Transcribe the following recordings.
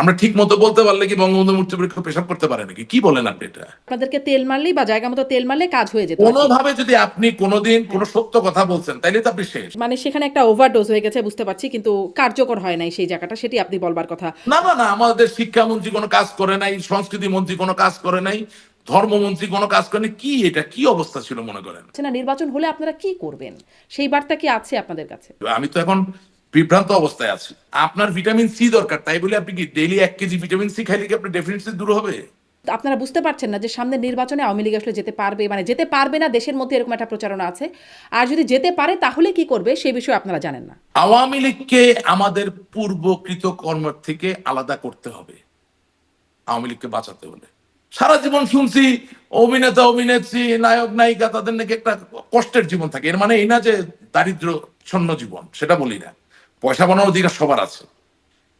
আমরা ঠিক মতো বলতে পারলে কি বঙ্গবন্ধু মূর্তি পরীক্ষা পেশাব করতে পারে নাকি? কি বলেন আপনি এটা? আপনাদেরকে তেল মারলেই বা জায়গা মতো তেল মারলে কাজ হয়ে যেত। কোনোভাবে যদি আপনি কোনোদিন কোনো সত্য কথা বলছেন তাইলে তো আপনি শেষ। মানে সেখানে একটা ওভারডোজ হয়ে গেছে বুঝতে পারছি কিন্তু কার্যকর হয় নাই সেই জায়গাটা সেটি আপনি বলবার কথা। না না না আমাদের শিক্ষামন্ত্রী কোনো কাজ করে নাই সংস্কৃতি মন্ত্রী কোনো কাজ করে নাই ধর্মমন্ত্রী কোনো কাজ করে নাই কি এটা কি অবস্থা ছিল মনে করেন? না নির্বাচন হলে আপনারা কি করবেন? সেই বার্তা কি আছে আপনাদের কাছে? আমি তো এখন বিভ্রান্ত অবস্থায় আছি। আপনার ভিটামিন সি দরকার তাই বলে আপনি কি ডেইলি এক কেজি ভিটামিন সি খাইলে কি আপনার ডেফিনেটলি দূর হবে? আপনারা বুঝতে পারছেন না যে সামনে নির্বাচনে আওয়ামী লীগ আসলে যেতে পারবে মানে যেতে পারবে না দেশের মধ্যে এরকম একটা প্রচারণা আছে। আর যদি যেতে পারে তাহলে কি করবে সেই বিষয়ে আপনারা জানেন না। আওয়ামী লীগকে আমাদের পূর্বকৃত কর্ম থেকে আলাদা করতে হবে। আওয়ামী লীগকে বাঁচাতে হলে। সারা জীবন শুনছি অভিনেতা অভিনেত্রী নায়ক নায়িকা তাদের নাকি একটা কষ্টের জীবন থাকে। এর মানে এই না যে দারিদ্র ছন্ন জীবন সেটা বলি না। পয়সা বানানোর অধিকার সবার আছে।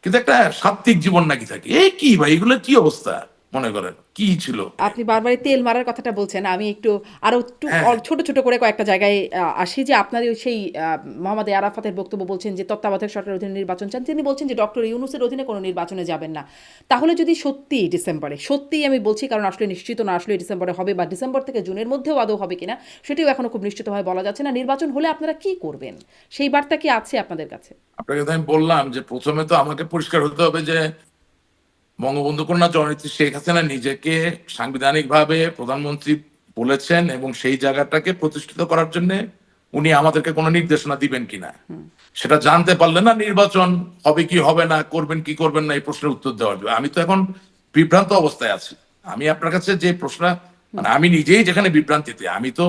কিন্তু একটা সাত্বিক জীবন নাকি থাকে? এই কি ভাই এগুলো কি অবস্থা? মনে করেন কি ছিল? আপনি বারবারই তেল মারার কথাটা বলছেন আমি একটু আরও একটু হ্যাঁ। ছোট ছোট করে কয়েকটা জায়গায় আসি যে আপনার ওই সেই মোহাম্মদ আরাফাতের বক্তব্য বলছেন যে তত্ত্বাবধায়ক সরকারের অধীনে নির্বাচন চান। তিনি বলছেন যে ডক্টর ইউনুসের অধীনে কোনো নির্বাচনে যাবেন না। তাহলে যদি সত্যি ডিসেম্বরে সত্যি আমি বলছি কারণ আসলে নিশ্চিত না আসলে ডিসেম্বরে হবে বা ডিসেম্বর থেকে জুনের মধ্যেও আদৌ হবে কিনা সেটিও এখনও খুব নিশ্চিতভাবে বলা যাচ্ছে না। নির্বাচন হলে আপনারা কি করবেন? সেই বার্তা কি আছে আপনাদের কাছে? আপনাকে আমি বললাম যে প্রথমে তো আমাকে পরিষ্কার হতে হবে যে বঙ্গবন্ধু কন্যা জননেত্রী শেখ হাসিনা নিজেকে সাংবিধানিকভাবে প্রধানমন্ত্রী বলেছেন এবং সেই জায়গাটাকে প্রতিষ্ঠিত করার জন্য উনি আমাদেরকে কোনো নির্দেশনা দিবেন কিনা। সেটা জানতে পারলে না নির্বাচন হবে কি হবে না করবেন কি করবেন না এই প্রশ্নের উত্তর দেওয়া যাবে আমি তো এখন বিভ্রান্ত অবস্থায় আছি। আমি আপনার কাছে যে প্রশ্ন মানে আমি নিজেই যেখানে বিভ্রান্তিতে আমি তো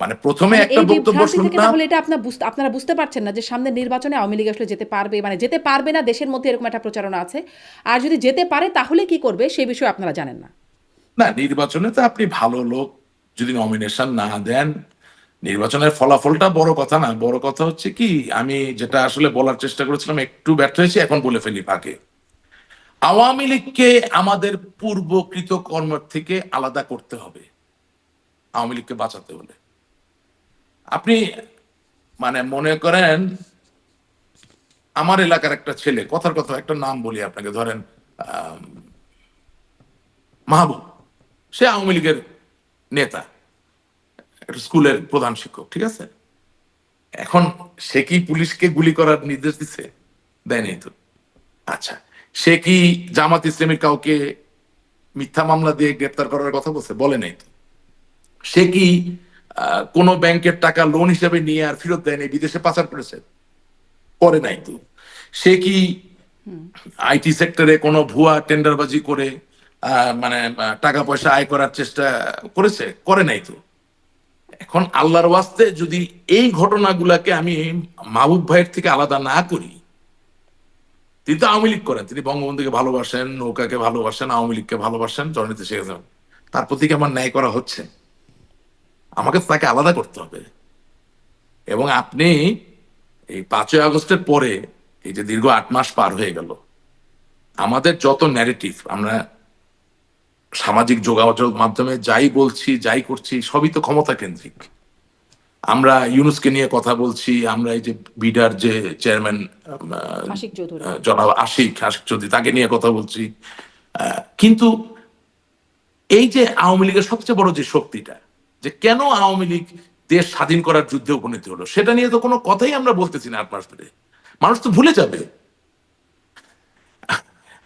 মানে প্রথমে মানে একটা বক্তব্য শুনলাম তাহলে এটা আপনার বুঝতে- আপনারা বুঝতে পারছেন না যে সামনে নির্বাচনে আওয়ামী লীগ আসলে যেতে পারবে মানে যেতে পারবে না দেশের মধ্যে এরকম একটা প্রচারণা আছে। আর যদি যেতে পারে তাহলে কি করবে সেই বিষয়ে আপনারা জানেন না। না নির্বাচনে তো আপনি ভালো লোক যদি নমিনেশন না দেন নির্বাচনের ফলাফলটা বড় কথা না। বড় কথা হচ্ছে কি আমি যেটা আসলে বলার চেষ্টা করেছিলাম একটু ব্যর্থ হয়েছি এখন বলে ফেলি ফাঁকে। আওয়ামী লীগকে আমাদের পূর্বকৃত কর্ম থেকে আলাদা করতে হবে। আওয়ামী লীগকে বাঁচাতে হলে। আপনি মানে মনে করেন, আমার এলাকার একটা ছেলে, কথার কথা একটা নাম বলি আপনাকে, ধরেন মাহবুব। সে আওয়ামী লীগের নেতা স্কুলের প্রধান শিক্ষক, ঠিক আছে? এখন সে কি পুলিশকে গুলি করার নির্দেশ দিচ্ছে দেয়নি তো। আচ্ছা সে কি জামাত ইসলামের কাউকে মিথ্যা মামলা দিয়ে গ্রেপ্তার করার কথা বলছে? বলে নাই তো। সে কি কোনো ব্যাংকের টাকা লোন হিসেবে নিয়ে আর ফেরত দেয়নি, বিদেশে পাচার করেছে। করে নাই তো। সে কি আইটি সেক্টরে কোনো ভুয়া টেন্ডারবাজি করে মানে টাকা পয়সা আয় করার চেষ্টা করেছে? করে নাই তো। এখন আল্লাহর ওয়াস্তে যদি এই ঘটনাগুলাকে আমি মাহবুব ভাইয়ের থেকে আলাদা না করি, তিনি তো আওয়ামী লীগ করেন, তিনি বঙ্গবন্ধুকে ভালোবাসেন, নৌকাকে ভালোবাসেন, আওয়ামী লীগকে ভালোবাসেন জননীতি শেখ তার প্রতি আমার ন্যায় করা হচ্ছে? আমাকে তাকে আলাদা করতে হবে। এবং আপনি এই পাঁচই আগস্টের পরে এই যে দীর্ঘ আট মাস পার হয়ে গেল আমাদের যত ন্যারেটিভ আমরা সামাজিক যোগাযোগ মাধ্যমে যাই বলছি যাই করছি সবই তো ক্ষমতা কেন্দ্রিক। আমরা ইউনুসকে নিয়ে কথা বলছি আমরা এই যে বিডার যে চেয়ারম্যান আশিক জনাব আশিক আশিক চৌধুরী তাকে নিয়ে কথা বলছি। আহ, কিন্তু এই যে আওয়ামী লীগের সবচেয়ে বড় যে শক্তিটা যে কেন আওয়ামী লীগ দেশ স্বাধীন করার যুদ্ধে উপনীত হলো? সেটা নিয়ে তো কোনো কথাই আমরা বলতেছি না আট মাস ধরে মানুষ তো ভুলে যাবে।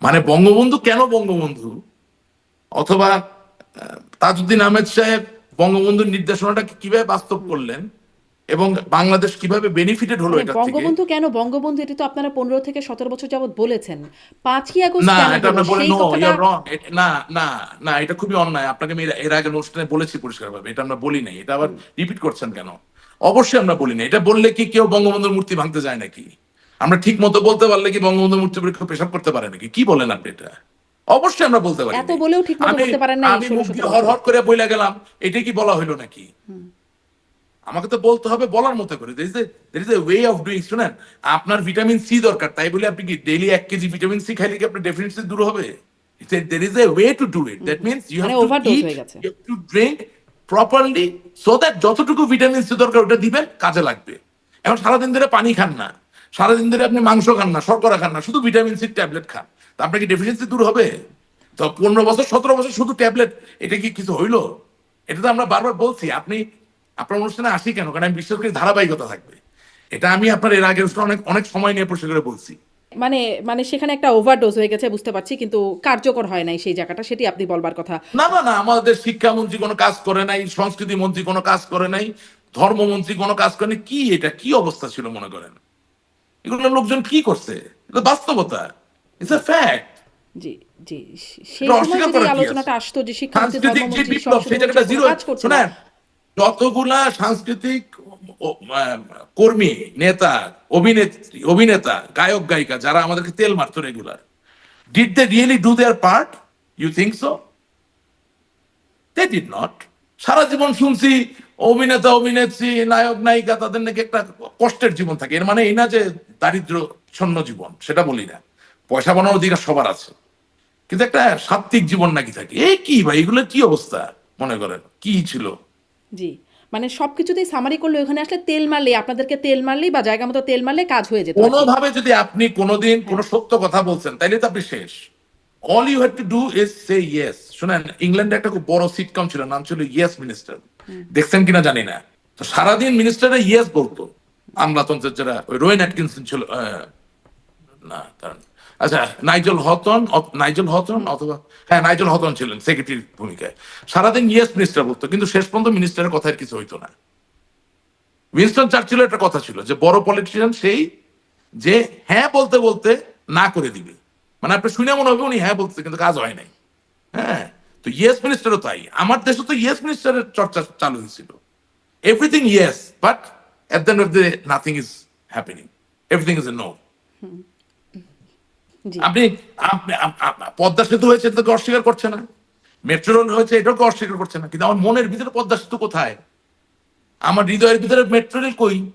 মানে বঙ্গবন্ধু কেন বঙ্গবন্ধু? অথবা তাজউদ্দিন আহমেদ সাহেব বঙ্গবন্ধুর নির্দেশনাটাকে কীভাবে বাস্তব করলেন? এবং বাংলাদেশ কীভাবে বেনিফিটেড হলো মানে এটা থেকে? বঙ্গবন্ধু কেন? বঙ্গবন্ধু এটি তো আপনারা পনেরো থেকে সতেরো বছর যাবত বলেছেন। পাঁচই আগস্ট না এটা হলো? আপনি বলেন সেই নো কথাটা ইউর রং না না না এটা খুবই অন্যায়। আপনাকে আমি এর- আগে অনুষ্ঠানে বলেছি পরিষ্কারভাবে এটা আমরা বলি নাই। এটা আবার রিপিট করছেন কেন? অবশ্যই আমরা বলি না এটা বললে কি কেউ বঙ্গবন্ধুর মূর্তি ভাঙতে যায় নাকি? আমরা ঠিক মতো বলতে পারলে কি বঙ্গবন্ধুর মূর্তি পরীক্ষা পেশাব করতে পারে নাকি? কি বলেন আপনি এটা? অবশ্যই আমরা বলতে পারি এত বলেও ঠিকমতো আমি বলতে পারেন না আমি 17 হর হর করে বইলা গেলাম এটা কি বলা হইল নাকি? আমাকে তো বলতে হবে বলার মতো করে। There is a way of doing শুনেন আপনার ভিটামিন সি দরকার তাই বলে আপনি কি ডেইলি এক কেজি ভিটামিন সি খাইলে কি আপনার ডেফিনেটলি দূর হবে? There is a way to do it that means you have to eat. You to drink properly so that যতটুকু ভিটামিন সি দরকার ওটা দিবেন কাজে লাগবে। এখন সারাদিন ধরে পানি খান না। সারাদিন ধরে আপনি মাংস খান না শর্করা খান না শুধু ভিটামিন সি ট্যাবলেট খান। তা আপনার কি ডেফিসিয়েন্সি দূর হবে? তো পনেরো বছর সতেরো বছর শুধু ট্যাবলেট এটা কি কিছু হইল? এটা তো আমরা বারবার বলছি আপনি আপনার অনুষ্ঠানে আসি কেন? কারণ আমি বিশ্বাস করি ধারাবাহিকতা থাকবে। এটা আমি আপনার এর আগে অনেক অনেক সময় নিয়ে প্রশ্ন করে বলছি। মানে মানে সেখানে একটা ওভারডোজ হয়ে গেছে বুঝতে পারছি কিন্তু কার্যকর হয় নাই সেই জায়গাটা সেটি আপনি বলবার কথা। না না না আমাদের শিক্ষামন্ত্রী কোনো কাজ করে নাই সংস্কৃতি মন্ত্রী কোনো কাজ করে নাই ধর্মমন্ত্রী কোনো কাজ করে কি এটা কি অবস্থা ছিল মনে করেন? এগুলো লোকজন কি করছে? এটা বাস্তবতা। ইটস এ ফ্যাক্ট জি জি সেই সময় যদি আলোচনাটা আসতো যে শিক্ষামন্ত্রী ধর্মমন্ত্রী সংস্কৃতি কাজ করছে যতগুলা সাংস্কৃতিক কর্মী, নেতা, অভিনেত্রী, অভিনেতা, গায়ক, গায়িকা, যারা আমাদেরকে তেল মারতো regular did they really do their part you think so they did not সারা জীবন শুনছি, অভিনেতা, অভিনেত্রী, নায়ক, নায়িকা, তাদের নাকি একটা কষ্টের জীবন থাকে। এর মানে এই না যে দারিদ্র ছন্ন জীবন, সেটা বলি না। পয়সা বানানোর অধিকার সবার আছে। কিন্তু একটা সাত্বিক জীবন নাকি থাকে? এই কি ভাই, এগুলো কি অবস্থা? মনে করেন, কি ছিল? জি। মানে সবকিছুতেই সামারি করলে ওখানে আসলে তেল মারলে আপনাদেরকে তেল মারলেই বা জায়গা মতো তেল মারলে কাজ হয়ে যেত। কোনোভাবে যদি আপনি কোনোদিন কোন সত্য কথা বলছেন তাইলে তো আপনি শেষ। All you have to do is say yes শুনেন ইংল্যান্ডে একটা খুব বড় সিটকম ছিল নাম ছিল ইয়েস মিনিস্টার দেখছেন কিনা জানি না। তো সারাদিন মিনিস্টাররা ইয়েস বলতো। আমলাতন্ত্রের যারা ওই রোয়েন অ্যাটকিনসন ছিল না তার আচ্ছা নাইজেল হতন নাইজেল হতন অথবা হ্যাঁ নাইজেল হতন ছিলেন সেক্রেটারির ভূমিকায়। সারাদিন ইয়েস মিনিস্টার বলতো, কিন্তু শেষ পর্যন্ত মিনিস্টারের কথার কিছু হইতো না। উইনস্টন চার্চিলের একটা কথা ছিল যে, বড় পলিটিশিয়ান সেই যে হ্যাঁ বলতে বলতে না করে দিবে। মানে আপনি শুনে মনে হবে উনি হ্যাঁ বলতে কিন্তু কাজ হয় নাই। হ্যাঁ তো ইয়েস মিনিস্টারও তাই। আমার দেশে তো ইয়েস মিনিস্টারের চর্চা চালু হয়েছিল। Everything yes but at the end of the nothing is happening everything is a no আপনি, আপনি- আপ- আপ- পদ্মা সেতু হয়েছে এটাকে অস্বীকার করছে না। মেট্রো রেল হয়েছে এটাকে অস্বীকার করছে না। কিন্তু আমার মনের ভিতরে পদ্মা সেতু কোথায়? আমার হৃদয়ের ভিতরে মেট্রো রেল কই?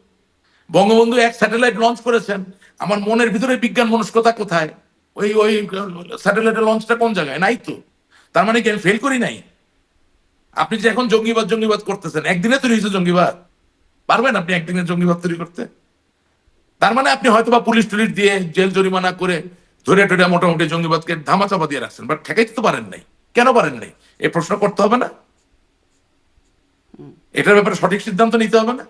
বঙ্গবন্ধু এক স্যাটেলাইট লঞ্চ করেছেন। আমার মনের ভিতরে বিজ্ঞান মনস্কতা কোথায়? ওই ওই, স্যাটেলাইটের লঞ্চটা কোন জায়গায়? নাই তো। তার মানে কি ফেল করি নাই? আপনি যে এখন জঙ্গিবাদ জঙ্গিবাদ করতেছেন, একদিনে তৈরি হয়েছে জঙ্গিবাদ। পারবেন আপনি একদিনে জঙ্গিবাদ তৈরি করতে? তার মানে আপনি হয়তো বা পুলিশ টুলিশ দিয়ে জেল জরিমানা করে ধরে টরে মোটামুটি জঙ্গিবাদকে ধামাচাপা দিয়ে রাখছেন বাট ঠেকাইতে তো পারেন নাই। কেন পারেন নাই? এ প্রশ্ন করতে হবে না? এটার ব্যাপারে সঠিক সিদ্ধান্ত নিতে হবে না?